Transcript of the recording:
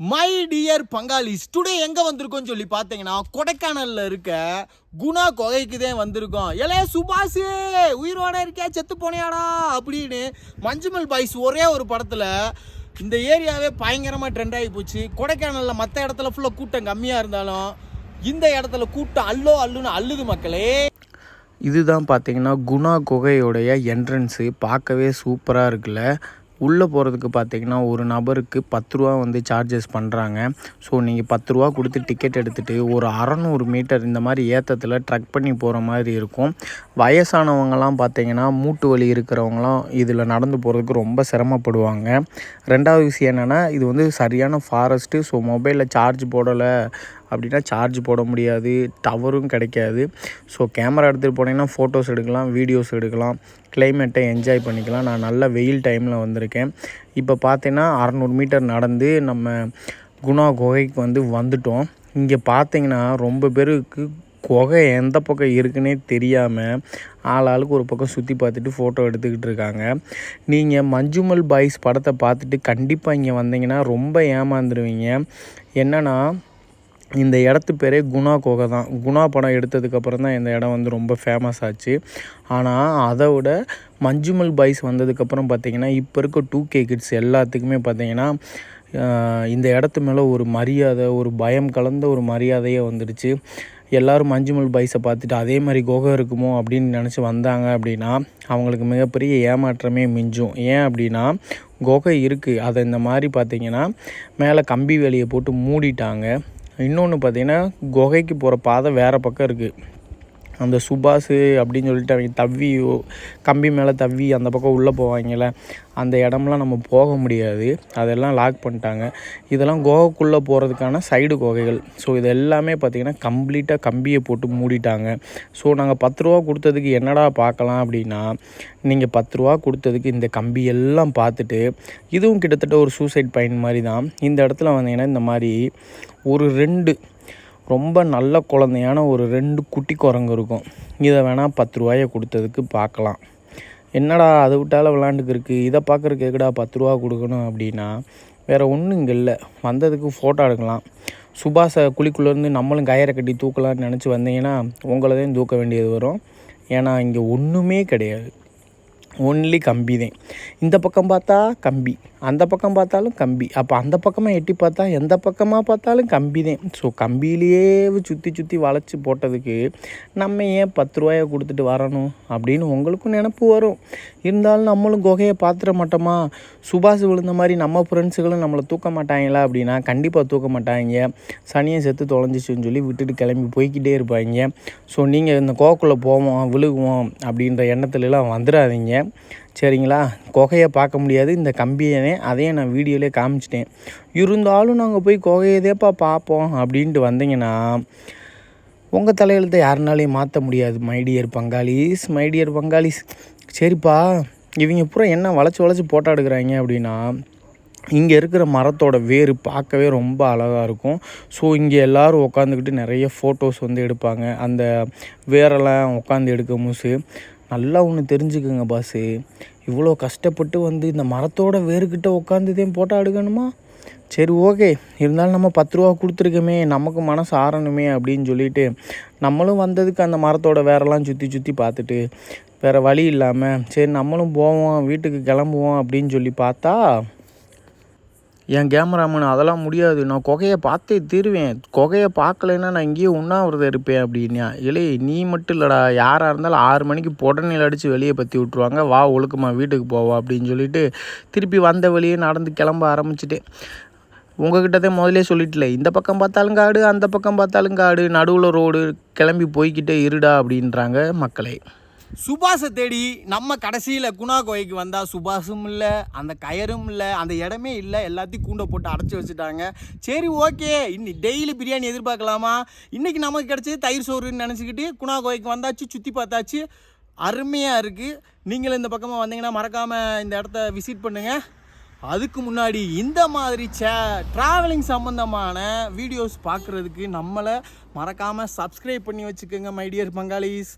My dear பங்காளிஸ் today எங்கே வந்திருக்கோம்னு சொல்லி பார்த்தீங்கன்னா கொடைக்கானலில் இருக்க குணா குகைக்கு தான் வந்திருக்கோம். ஏலே சுபாஷ் உயிரோட இருக்கியா செத்து போனியாடா அப்படின்னு மஞ்சுமல் பாய்ஸ் ஒரே ஒரு படத்தில் இந்த ஏரியாவே பயங்கரமாக ட்ரெண்ட் ஆகி போச்சு. கொடைக்கானலில் மற்ற இடத்துல ஃபுல்லாக கூட்டம் கம்மியாக இருந்தாலும் இந்த இடத்துல கூட்டம் அல்லோ அல்லுன்னு அல்லுது மக்களே. இதுதான் பார்த்தீங்கன்னா குணா குகையோடைய என்ட்ரன்ஸு பார்க்கவே சூப்பராக இருக்குல்ல. உள்ளே போகிறதுக்கு பார்த்தீங்கன்னா ஒரு நபருக்கு பத்து ரூபா வந்து சார்ஜஸ் பண்ணுறாங்க. ஸோ நீங்கள் பத்து ரூபா கொடுத்து டிக்கெட் எடுத்துகிட்டு ஒரு அறநூறு மீட்டர் இந்த மாதிரி ஏற்றத்தில் ட்ரக் பண்ணி போகிற மாதிரி இருக்கும். வயசானவங்கலாம் பார்த்தீங்கன்னா மூட்டு வலி இருக்கிறவங்களாம் இதில் நடந்து போகிறதுக்கு ரொம்ப சிரமப்படுவாங்க. ரெண்டாவது விஷயம் என்னென்னா இது வந்து சரியான ஃபாரஸ்ட்டு ஸோ மொபைலில் சார்ஜ் போடலை. அப்படின்னா சார்ஜ் போட முடியாது டவரும் கிடைக்காது. ஸோ கேமரா எடுத்துகிட்டு போனீங்கன்னா ஃபோட்டோஸ் எடுக்கலாம் வீடியோஸ் எடுக்கலாம் கிளைமேட்டை என்ஜாய் பண்ணிக்கலாம். நான் நல்ல வெயில் டைமில் வந்திருக்கேன். இப்போ பார்த்தீங்கன்னா அறநூறு மீட்டர் நடந்து நம்ம குணா குகைக்கு வந்து வந்துட்டோம். இங்கே பார்த்தீங்கன்னா ரொம்ப பேருக்கு குகை எந்த பக்கம் இருக்குன்னே தெரியாமல் ஆள் ஆளுக்கு ஒரு பக்கம் சுற்றி பார்த்துட்டு ஃபோட்டோ எடுத்துக்கிட்டு இருக்காங்க. நீங்கள் மஞ்சுமல் பாய்ஸ் படத்தை பார்த்துட்டு கண்டிப்பாக இங்கே வந்தீங்கன்னா ரொம்ப ஏமாந்துருவீங்க. என்னென்னா இந்த இடத்து பேரே குணா குகை தான். குணா படம் எடுத்ததுக்கப்புறம் தான் இந்த இடம் வந்து ரொம்ப ஃபேமஸ் ஆச்சு. ஆனால் அதை விட மஞ்சுமல் பாய்ஸ் வந்ததுக்கப்புறம் பார்த்திங்கன்னா இப்போ இருக்க டூ கே கிட்ஸ் எல்லாத்துக்குமே பார்த்திங்கன்னா இந்த இடத்து மேலே ஒரு மரியாதை ஒரு பயம் கலந்த ஒரு மரியாதையே வந்துடுச்சு எல்லோரும் மஞ்சுமல் பாய்ஸை பார்த்துட்டு அதே மாதிரி குகை இருக்குமோ? அப்படின்னு நினச்சி வந்தாங்க அப்படின்னா அவங்களுக்கு மிகப்பெரிய ஏமாற்றமே மிஞ்சும். ஏன் அப்படின்னா குகை இருக்குது அதை இந்த மாதிரி பார்த்திங்கன்னா மேலே கம்பி வேலியை போட்டு மூடிட்டாங்க. இன்னொன்று பார்த்திங்கன்னா குகைக்கு போகிற பாதை வேறு பக்கம் இருக்குது அந்த சுபாஷு அப்படின்னு சொல்லிட்டு அவங்க தவ்வி கம்பி மேலே தவ்வி அந்த பக்கம் உள்ளே போவாங்கல்ல அந்த இடம்லாம் நம்ம போக முடியாது. அதெல்லாம் லாக் பண்ணிட்டாங்க. இதெல்லாம் கோகைக்குள்ளே போகிறதுக்கான சைடு கோகைகள் ஸோ இது எல்லாமே பார்த்திங்கன்னா கம்ப்ளீட்டாக கம்பியை போட்டு மூடிட்டாங்க. ஸோ நாங்கள் பத்து ரூபா கொடுத்ததுக்கு என்னடா பார்க்கலாம் அப்படின்னா நீங்கள் பத்து ரூபா கொடுத்ததுக்கு இந்த கம்பி எல்லாம் பார்த்துட்டு இதுவும் கிட்டத்தட்ட ஒரு சூசைட் பயன் மாதிரி தான் இந்த இடத்துல வந்தீங்கன்னா இந்த மாதிரி ஒரு ரெண்டு ரொம்ப நல்ல குழந்தையான ஒரு ரெண்டு குட்டி குரங்கு இருக்கும். இதை வேணால் பத்து ரூபாயை கொடுத்ததுக்கு பார்க்கலாம். என்னடா அதை விட்டால விளாண்டுக்கிருக்கு இதை பார்க்குறக்கு எதுக்குடா பத்து ரூபா கொடுக்கணும் அப்படின்னா வேறு ஒன்றும் இங்கே இல்லை. வந்ததுக்கு ஃபோட்டோ எடுக்கலாம். சுபாஷை குழிக்குள்ளேருந்து நம்மளும் கயிறை கட்டி தூக்கலாம்னு நினச்சி வந்தீங்கன்னா உங்களதையும் தூக்க வேண்டியது வரும். ஏன்னா இங்கே ஒன்றுமே கிடையாது. ஒன்லி கம்பி தான். இந்த பக்கம் பார்த்தா கம்பி. அந்த பக்கம் பார்த்தாலும் கம்பி. அப்போ அந்த பக்கமாக எட்டி பார்த்தா எந்த பக்கமாக பார்த்தாலும் கம்பி தான். ஸோ கம்பியிலேயே சுற்றி சுற்றி வளைச்சி போட்டதுக்கு நம்ம ஏன் பத்து ரூபாயை கொடுத்துட்டு வரணும் அப்படின்னு உங்களுக்கும் நினப்பு வரும். இருந்தாலும் நம்மளும் குகையை பார்த்துட மாட்டோமா? சுபாஷ் விழுந்த மாதிரி நம்ம ஃப்ரெண்ட்ஸுகளும் நம்மளை தூக்க மாட்டாங்களா அப்படின்னா கண்டிப்பாக தூக்க மாட்டாங்க. சனியை செத்து தொலைஞ்சிச்சுன்னு சொல்லி விட்டுட்டு கிளம்பி போய்க்கிட்டே இருப்பாங்க. ஸோ நீங்கள் இந்த கோக்குள்ளே போவோம் விழுகுவோம் அப்படின்ற எண்ணத்துலலாம் வந்துடாதீங்க சரிங்களா? குகையை பார்க்க முடியாது. இந்த கம்பியனே அதையும் நான் வீடியோலே காமிச்சிட்டேன். இருந்தாலும் நாங்கள் போய் குகையதேப்பா பார்ப்போம் அப்படின்ட்டு வந்தீங்கன்னா உங்கள் தலையெழுத்தை யாருனாலையும் மாற்ற முடியாது மைடியர் பங்காளிஸ் மைடியர் பங்காளிஸ். சரிப்பா இவங்க பூரா என்ன வளைச்சி வளைச்சி போட்டோ எடுக்கிறாங்க அப்படின்னா இங்கே இருக்கிற மரத்தோட வேர் பார்க்கவே ரொம்ப அழகாக இருக்கும். ஸோ இங்கே எல்லோரும் உட்காந்துக்கிட்டு நிறைய ஃபோட்டோஸ் வந்து எடுப்பாங்க. அந்த வேரெல்லாம் உட்காந்து எடுக்க முசு. நல்லா ஒன்று தெரிஞ்சுக்குங்க பாஸு இவ்வளோ கஷ்டப்பட்டு வந்து இந்த மரத்தோட வேர்கிட்ட உட்காந்துதே போட்டால் எடுக்கணுமா? சரி ஓகே. இருந்தாலும் நம்ம பத்து ரூபா கொடுத்துருக்கோமே நமக்கு மனசு ஆறணுமே அப்படின்னு சொல்லிட்டு நம்மளும் வந்ததுக்கு அந்த மரத்தோட வேரெல்லாம் சுற்றி சுற்றி பார்த்துட்டு வேறு வழி இல்லாமல் சரி நம்மளும் போவோம் வீட்டுக்கு கிளம்புவோம் அப்படின்னு சொல்லி பார்த்தா என் கேமராமேன் அதெல்லாம் முடியாது. நான் குகையை பார்த்தே தீருவேன். குகையை பார்க்கலைன்னா நான் இங்கேயே உண்ணாவிரதம் இருப்பேன் அப்படின்னா. இல்லை நீ மட்டும் இல்லைடா. யாராக இருந்தாலும் ஆறு மணிக்கு புடனில் அடித்து வெளியே பற்றி விட்ருவாங்க வா ஒழுக்கமாக வீட்டுக்கு போவா அப்படின்னு சொல்லிட்டு திருப்பி வந்த வழியே நடந்து கிளம்ப ஆரம்பிச்சிட்டேன். உங்ககிட்ட தான் முதலே சொல்லிட்டல இந்த பக்கம் பார்த்தாலும் காடு அந்த பக்கம் பார்த்தாலும் காடு நடுவில் ரோடு கிளம்பி போய்கிட்டே இருடா அப்படின்றாங்க மக்களே. சுபாஷை தேடி நம்ம கடைசியில் குணா கோயிக்கு வந்தால் சுபாஷும் இல்லை அந்த கயரும் இல்லை அந்த இடமே இல்லை எல்லாத்தையும் கூண்டை போட்டு அடைச்சி வச்சுட்டாங்க. சரி ஓகே. இன்னி டெய்லி பிரியாணி எதிர்பார்க்கலாமா? இன்றைக்கி நமக்கு கிடச்சது தயிர் சோறுன்னு நினச்சிக்கிட்டு குணா கோயிக்கு வந்தாச்சு சுற்றி பார்த்தாச்சு. அருமையாக இருக்குது நீங்களும் இந்த பக்கமாக வந்தீங்கன்னா மறக்காமல் இந்த இடத்த விசிட் பண்ணுங்கள் அதுக்கு முன்னாடி இந்த மாதிரி சே ட்ராவலிங் சம்மந்தமான வீடியோஸ் பார்க்குறதுக்கு நம்மளை மறக்காமல் சப்ஸ்கிரைப் பண்ணி வச்சுக்கோங்க மைடியர் பங்காளிஸ்.